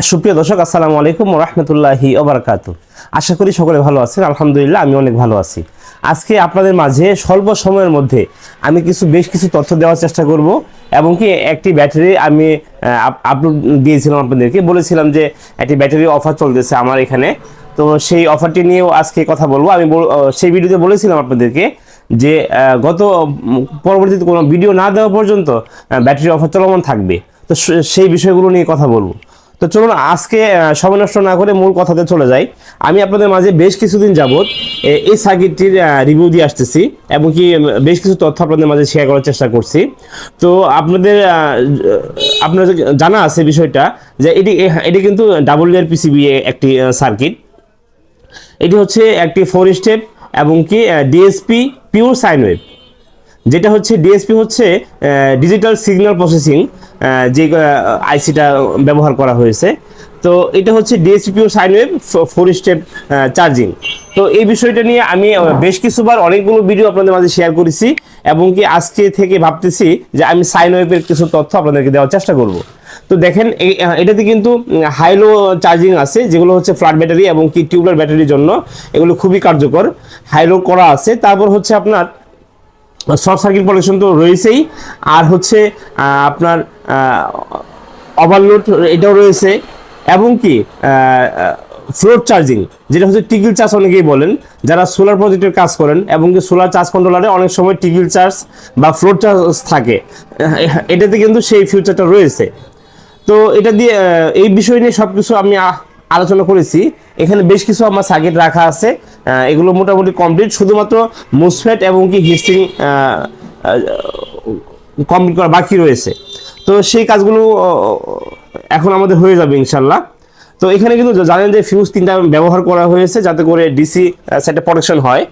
সুপ্রিয় দর্শক, আসসালামু আলাইকুম রহমতুল্লাহি ওবরাকাতু আশা করি সকলে ভালো আছেন। আলহামদুলিল্লাহ আমি অনেক ভালো আছি। আজকে আপনাদের মাঝে স্বল্প সময়ের মধ্যে আমি কিছু, বেশ কিছু তথ্য দেওয়ার চেষ্টা করব এবং কি একটি ব্যাটারি আমি আপলোড দিয়েছিলাম আপনাদেরকে। বলেছিলাম যে একটি ব্যাটারি অফার চলতেছে আমার এখানে। তো সেই অফারটি নিয়েও আজকে কথা বলব। আমি সেই ভিডিওতে বলেছিলাম আপনাদেরকে যে গত পরবর্তীতে কোনো ভিডিও না দেওয়া পর্যন্ত ব্যাটারি অফার চলমান থাকবে। তো সেই বিষয়গুলো নিয়ে কথা বলব। তো চলুন আজকে সময় নষ্ট না করে মূল কথাতে চলে যাই। আমি আপনাদের মাঝে বেশ কিছুদিন যাবত এ- এই সার্কিটটির রিভিউ দিয়ে আসতেছি এবং কি বেশ কিছু তথ্য আপনাদের মাঝে শেয়ার করার চেষ্টা করছি। তো আপনাদের আহ, আপনাদের জানা আছে বিষয়টা যে এটি এটি কিন্তু ডাবল ইয়ার পিসিবি একটি সার্কিট এটি হচ্ছে একটি ফোর স্টেপ এবং কি ডিএসপি পিওর সাইন ওয়েভ যেটা হচ্ছে ডিএসপি হচ্ছে ডিজিটাল সিগন্যাল প্রসেসিং যে আইসিটা ব্যবহার করা হয়েছে। তো এটা হচ্ছে DSP pure sine wave four step charging তো এই বিষয়টা নিয়ে আমি বেশ কিছুবার অনেকগুলো ভিডিও আপনাদের মাঝে শেয়ার করেছি এবং কি আজকে থেকে ভাবতেছি যে আমি সাইন ওয়েভের কিছু তথ্য আপনাদেরকে দেওয়ার চেষ্টা করব। তো দেখেন এটাতে কিন্তু হাইলো চার্জিং আছে, যেগুলো হচ্ছে ফ্ল্যাট ব্যাটারি এবং কি টিউবলার ব্যাটারির জন্য এগুলো খুবই কার্যকর। হাইলো করা আছে, তারপর হচ্ছে আপনার শর্ট সার্কিট প্রোটেকশন তো রয়েছেই। আর হচ্ছে আপনার ওভারলোড এটাও রয়েছে। এবং কি ফ্লোট চার্জিং যেটা হচ্ছে টিকিল চার্জ অনেকেই বলেন, যারা সোলার প্রজেক্টের কাজ করেন এবং কি সোলার চার্জ কন্ট্রোলারে অনেক সময় টিকিল চার্জ বা ফ্লোট চার্জ থাকে এটাতে কিন্তু সেই ফিউচারটা রয়েছে। তো এটা দিয়ে এই বিষয় নিয়ে সব কিছু আমি আলোচনা করেছি। এখানে বেশ কিছু আমার সার্কিট রাখা আছে। এগুলো মোটামুটি কমপ্লিট শুধুমাত্র মুসফেট এবং কি হিস্টিং কমপ্লিট করা বাকি রয়েছে। তো সেই কাজগুলো এখন আমাদের হয়ে যাবে ইনশাল্লাহ। তো এখানে কিন্তু জানেন যে ফিউজ তিনটা ব্যবহার করা হয়েছে যাতে করে ডিসি সেটা প্রোটেকশন হয়।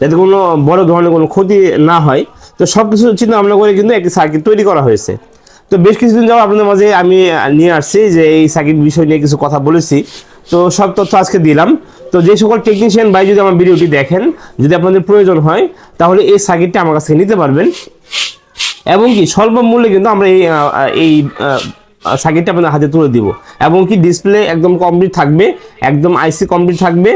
যাতে কোনো বড় ধরনের কোনো ক্ষতি না হয়। তো সব কিছু চিন্তা ভাবনা করে কিন্তু একটি সার্কিট তৈরি করা হয়েছে। তো বেশ কিছুদিন যাব আপনাদের মাঝে আমি নিয়ে আসছি যে এই সার্কিট বিষয় নিয়ে কিছু কথা বলেছি। তো সব তথ্য আজকে দিলাম। তো যে সকল টেকনিশিয়ান ভাই যদি আমার ভিডিওটি দেখেন, যদি আপনাদের প্রয়োজন হয়, তাহলে এই সার্কিটটা আমার কাছ নিতে পারবেন। এবং কি, স্বল্প মূল্যে কিন্তু আমরা এই এই সার্কিটটা আপনাদের হাতে তুলে দিব। এবং কি ডিসপ্লে একদম কমপ্লিট থাকবে, একদম আইসি কমপ্লিট থাকবে।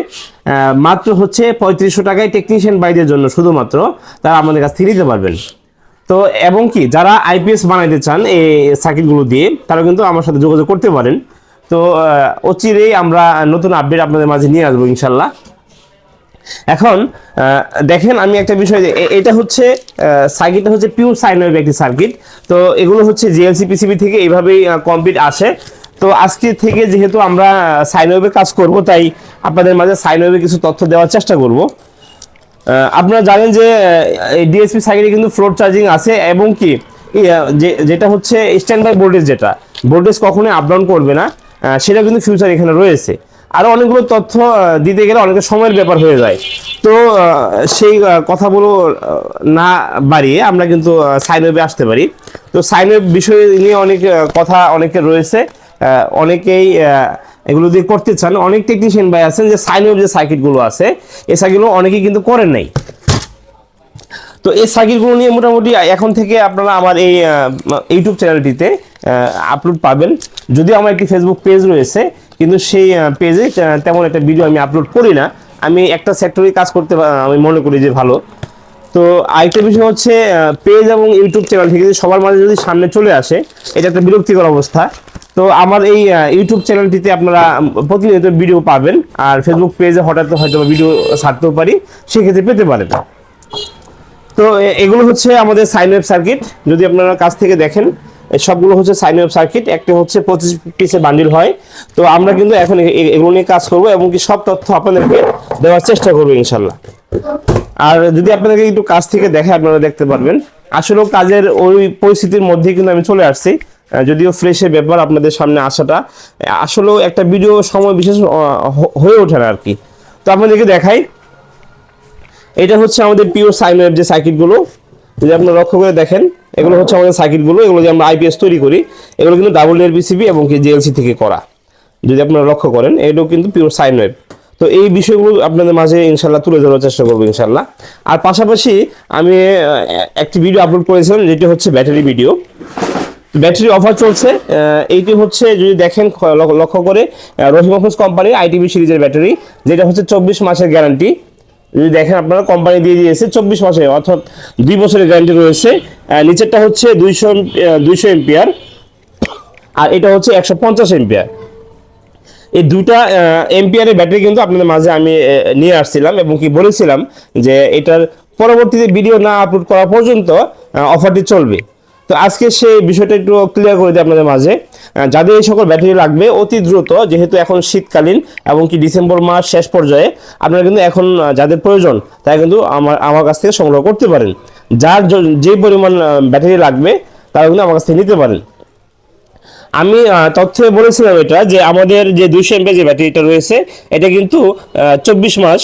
মাত্র হচ্ছে পঁয়ত্রিশশো টাকায় টেকনিশিয়ান বাইদের জন্য শুধুমাত্র তারা আমাদের কাছ থেকে নিতে পারবেন। তো, এবং কি, যারা আইপিএস বানাইতে চান এই সার্কিটগুলো দিয়ে, তারা কিন্তু আমার সাথে যোগাযোগ করতে পারেন। তো অচিরেই আমরা নতুন আপডেট আপনাদের মাঝে নিয়ে আসব, ইনশাল্লাহ। এখন দেখেন আমি একটা বিষয় এটা হচ্ছে সার্কিটটা হচ্ছে পিওর সাইন একটি সার্কিট তো, এগুলো হচ্ছে জিএলসি পিসিবি থেকে এইভাবেই কমপ্লিট আসে। তো, আজকে থেকে যেহেতু আমরা সাইন কাজ করব, তাই আপনাদের মাঝে সাইন কিছু তথ্য দেওয়ার চেষ্টা করব। আপনারা জানেন যে ডিএসপি সাইকেলে কিন্তু ফ্লোট চার্জিং আছে, এবং কি যেটা হচ্ছে স্ট্যান্ড বাই যেটা ভোল্টেজ কখনোই আপ ডাউন করবে না। সেটা কিন্তু ফিউচার এখানে রয়েছে। আরও অনেকগুলো তথ্য দিতে গেলে অনেক সময়ের ব্যাপার হয়ে যায়। তো সেই কথাগুলো না বাড়িয়ে আমরা কিন্তু সাইন ওয়েবে আসতে পারি। তো সাইন ওয়েব বিষয় নিয়ে অনেক কথা অনেকের রয়েছে। অনেকেই এগুলো দিয়ে করতে চান। অনেক টেকনিশিয়ান ভাই আছেন যে সাইন ওয়েব যে সার্কিটগুলো আছে এই সার্কিটগুলো অনেকেই কিন্তু করেন নাই। তো এই সার্কিটগুলো নিয়ে মোটামুটি এখন থেকে আপনারা আমার এই ইউটিউব চ্যানেলটিতে আপলোড পাবেন। যদিও আমার একটি ফেসবুক পেজ রয়েছে, কিন্তু সেই পেজে তেমন একটা ভিডিও আমি আপলোড করি না। আমি একটা সেক্টরে কাজ করতে আমি মনে করি যে ভালো। তো আরেকটা বিষয় হচ্ছে পেজ এবং ইউটিউব চ্যানেল থেকে যদি সবার মাঝে যদি সামনে চলে আসে, এটা একটা বিরক্তিকর অবস্থা। তো আমার এই ইউটিউব চ্যানেলটিতে আপনারা প্রতিনিয়ত ভিডিও পাবেন, আর ফেসবুক পেজে হঠাৎ হয়তো ভিডিও ছাড়তেও পারি, সেক্ষেত্রে পেতে পারেন। তো এগুলো হচ্ছে আমাদের সাইন ওয়েভ সার্কিট। যদি আপনারা কাছ থেকে দেখেন সবগুলো হচ্ছে সাইন ওয়েভ সার্কিট একটা হচ্ছে পঁচিশ পিসের বান্ডিল হয়। তো আমরা কিন্তু এখন এগুলো নিয়ে কাজ করব এবং কি সব তথ্য আপনাদেরকে দেওয়ার চেষ্টা করব ইনশাল্লাহ আর যদি আপনাদেরকে একটু কাছ থেকে দেখে আপনারা দেখতে পারবেন, আসলেও কাজের ওই পরিস্থিতির মধ্যে কিন্তু আমি চলে আসছি। যদিও ফ্রেশের ব্যাপার আপনাদের সামনে আসাটা, আসলেও একটা ভিডিও সময় বিশেষ হয়ে ওঠে না আর কি তো আপনাদেরকে দেখাই, এটা হচ্ছে আমাদের পিওর সাইন ওয়েভ যে সার্কিটগুলো যদি আপনারা লক্ষ্য করে দেখেন, এগুলো হচ্ছে আমাদের সার্কিটগুলো, এগুলো যে আমরা আইপিএস তৈরি করি, এগুলো কিন্তু ডাবল এর বিসিবি এবং কি জিএলসি থেকে করা। যদি আপনারা লক্ষ্য করেন, এটাও কিন্তু পিওর সাইন ওয়েভ তো এই বিষয়গুলো আপনাদের মাঝে ইনশাল্লাহ তুলে ধরার চেষ্টা করব ইনশাল্লাহ আর পাশাপাশি আমি একটি ভিডিও আপলোড করেছিলাম, যেটি হচ্ছে ব্যাটারি ভিডিও ব্যাটারি অফার চলছে এইটি হচ্ছে যদি দেখেন লক্ষ্য- করে রহিমাফুজ কোম্পানির আইটিভি সিরিজের ব্যাটারি যেটা হচ্ছে চব্বিশ মাসের গ্যারান্টি যদি দেখেন আপনারা কোম্পানি দিয়ে দিয়েছে চব্বিশ মাসে, অর্থাৎ দুই বছরের গ্যারান্টি রয়েছে। নিচেরটা হচ্ছে দুইশো দুইশো এমপিয়ার আর এটা হচ্ছে একশো পঞ্চাশ এমপিয়ার এই দুটা এমপিআরের ব্যাটারি কিন্তু আপনাদের মাঝে আমি নিয়ে আসছিলাম এবং কি বলেছিলাম যে এটার পরবর্তীতে ভিডিও না আপলোড করা পর্যন্ত অফারটি চলবে। তো আজকে সেই বিষয়টা একটু ক্লিয়ার করে দিই আপনাদের মাঝে। যাদের এই সকল ব্যাটারি লাগবে অতি দ্রুত, যেহেতু এখন শীতকালীন এবং কি ডিসেম্বর মাস শেষ পর্যায়ে, আপনারা কিন্তু এখন যাদের প্রয়োজন, তারা কিন্তু আমার আমার কাছ থেকে সংগ্রহ করতে পারেন। যার যে পরিমাণ ব্যাটারি লাগবে, তারা কিন্তু আমার কাছ থেকে নিতে পারেন। আমি তথ্যে বলেছিলাম এটা, যে আমাদের যে দুইশো এমপি যে ব্যাটারিটা রয়েছে, এটা কিন্তু চব্বিশ মাস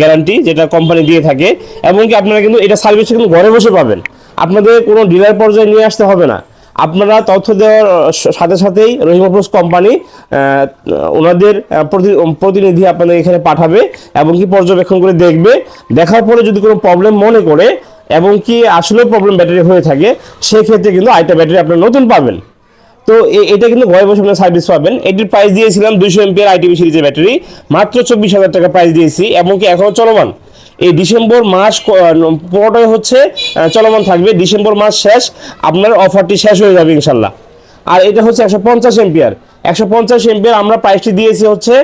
গ্যারান্টি, যেটা কোম্পানি দিয়ে থাকে। এবং কি আপনারা কিন্তু এটা সার্ভিস কিন্তু ঘরে বসে পাবেন। আপনাদের কোনো ডিলার পর্যায়ে নিয়ে আসতে হবে না। আপনারা তথ্য দেওয়ার সাথে সাথেই রহিমাপ্রস কোম্পানি ওনাদের প্রতি- প্রতিনিধি আপনাদের এখানে পাঠাবে এবং কি পর্যবেক্ষণ করে দেখবে। দেখার পরে যদি কোনো প্রবলেম মনে করে এবং কি আসলেও প্রবলেম ব্যাটারি হয়ে থাকে, সেক্ষেত্রে কিন্তু আইটা ব্যাটারি আপনারা নতুন পাবেন। তো এটা কিন্তু ঘরে বসে আপনার সার্ভিস পাবেন। এটির প্রাইস দিয়েছিলাম দুইশো এমপিআর আইটিভি সিরিজের ব্যাটারি মাত্র চব্বিশ হাজার টাকা প্রাইস দিয়েছি এবং কি এখনও চলমান। এই ডিসেম্বর মাস পুরোটাই হচ্ছে চলমান থাকবে। ডিসেম্বর মাস শেষ, আপনার অফারটি শেষ হয়ে যাবে ইনশাল্লাহ। আর এটা হচ্ছে একশো পঞ্চাশ এমপিআর একশো পঞ্চাশ এমপিআর আমরা প্রাইসটি দিয়েছি হচ্ছে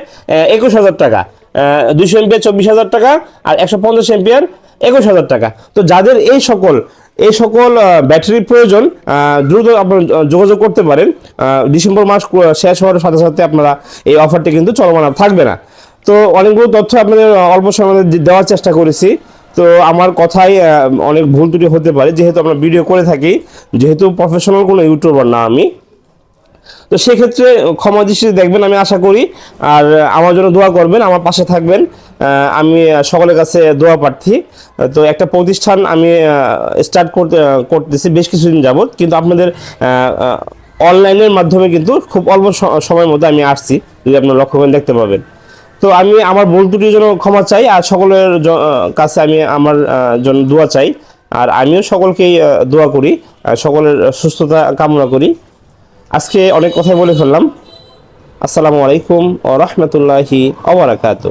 একুশ হাজার টাকা। দুশো এমপিআর চব্বিশ হাজার টাকা আর একশো পঞ্চাশ এমপিআর একুশ হাজার টাকা। তো যাদের এই সকল এই সকল ব্যাটারির প্রয়োজন দ্রুত আপনারা যোগাযোগ করতে পারেন। ডিসেম্বর মাস শেষ হওয়ার সাথে সাথে আপনারা এই অফারটি কিন্তু চলমান থাকবে না। তো অনেকগুলো তথ্য আপনাদের অল্প সময় দেওয়ার চেষ্টা করেছি। তো আমার কথাই অনেক ভুল ত্রুটি হতে পারে, যেহেতু আমরা ভিডিও করে থাকি, যেহেতু প্রফেশনাল কোনো ইউটিউবার না আমি। তো সেক্ষেত্রে ক্ষমা দৃষ্টিতে দেখবেন আমি আশা করি, আর আমার জন্য দোয়া করবেন, আমার পাশে থাকবেন। আমি সকলের কাছে দোয়া প্রার্থী। তো একটা প্রতিষ্ঠান আমি স্টার্ট করতে করতেছি বেশ কিছুদিন যাবত কিন্তু আপনাদের অনলাইনের মাধ্যমে কিন্তু খুব অল্প সময়ের মধ্যে আমি আসছি, যদি আপনারা লক্ষ্য করেন, দেখতে পাবেন। তো আমি আমার ভুল ত্রুটির জন্য ক্ষমা চাই আর সকলের কাছে আমি আমার জন্য দোয়া চাই। আর আমিও সকলকেই দোয়া করি সকলের সুস্থতা কামনা করি। আজকে অনেক কথাই বলে ফেললাম। আসসালামু আলাইকুম ও রহমতুল্লাহি অবরাকাতু